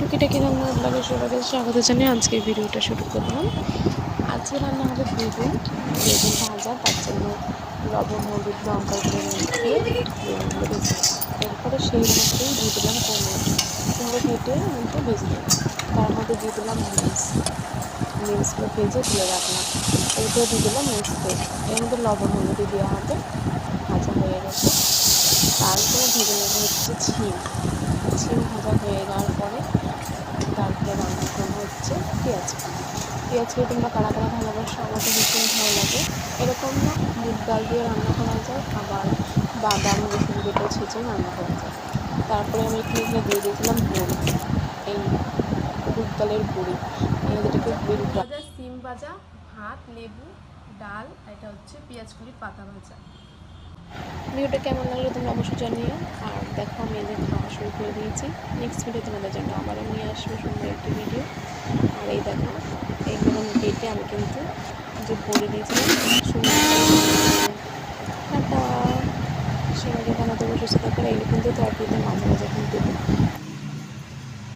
টুকিটাকি রান্না ব্লগে সবাইকে স্বাগত জানিয়ে আজকে ভিডিওটা শুরু করলাম। আজকে রান্না হবে বেগুন বেগুন ভাজা, তার জন্য লবণ, হলুদ, লঙ্কা, গুঁড়ো মেখে এরপরে সেই মধ্যেই দিয়ে দিলাম কুমড়ো কুমড়ো কেটে মধ্যে ভেজে তার মধ্যে দিয়ে দিলাম মিক্স। মিন্সগুলো ভেজে তুলে রাখলাম। এরপরে দিয়ে দিলাম তেল এর মধ্যে লবণ, হলুদ দেওয়া হবে। ভাজা হয়ে গেছে। তারপরে ভেজে নেব হচ্ছে ছিম ছিম ভাজা হয়ে যাওয়ার পরে তারপরে রান্না করব হচ্ছে পেঁয়াজ পেঁয়াজ দিয়ে তোমরা কারা কারা ভালোবাসো, আমার তো ভীষণ ভালো লাগে। এরকম না, মুগ ডাল দিয়ে রান্না করা যায়, আবার বাদাম, রসুন বেটে ছেঁচেও রান্না করা যায়। তারপরে আমি এখানে এখানে দিয়ে দিয়েছিলাম বড়ি এই মুগ ডালের বড়ি এটাকে ভাজা সিম ভাজা, ভাত, লেবু, ডাল, এটা হচ্ছে পেঁয়াজ কুড়ি পাতা ভাজা। ভিডিওটা কেমন লাগল তোমরা অবশ্যই জানিও। আর দেখো, আমি এদের খাওয়া শুরু করে দিয়েছি। নেক্সট ভিডিও তোমাদের জন্য আবারও নিয়ে আসব সুন্দর একটি এই দেখো এইগুলো কেটে আমি কিন্তু যে পরে দিয়েছিলাম সুন্দর সবাইকে বসে থাকলে সুস্থ থাকবে এই কিন্তু তরকারিতে মাঝে মাঝে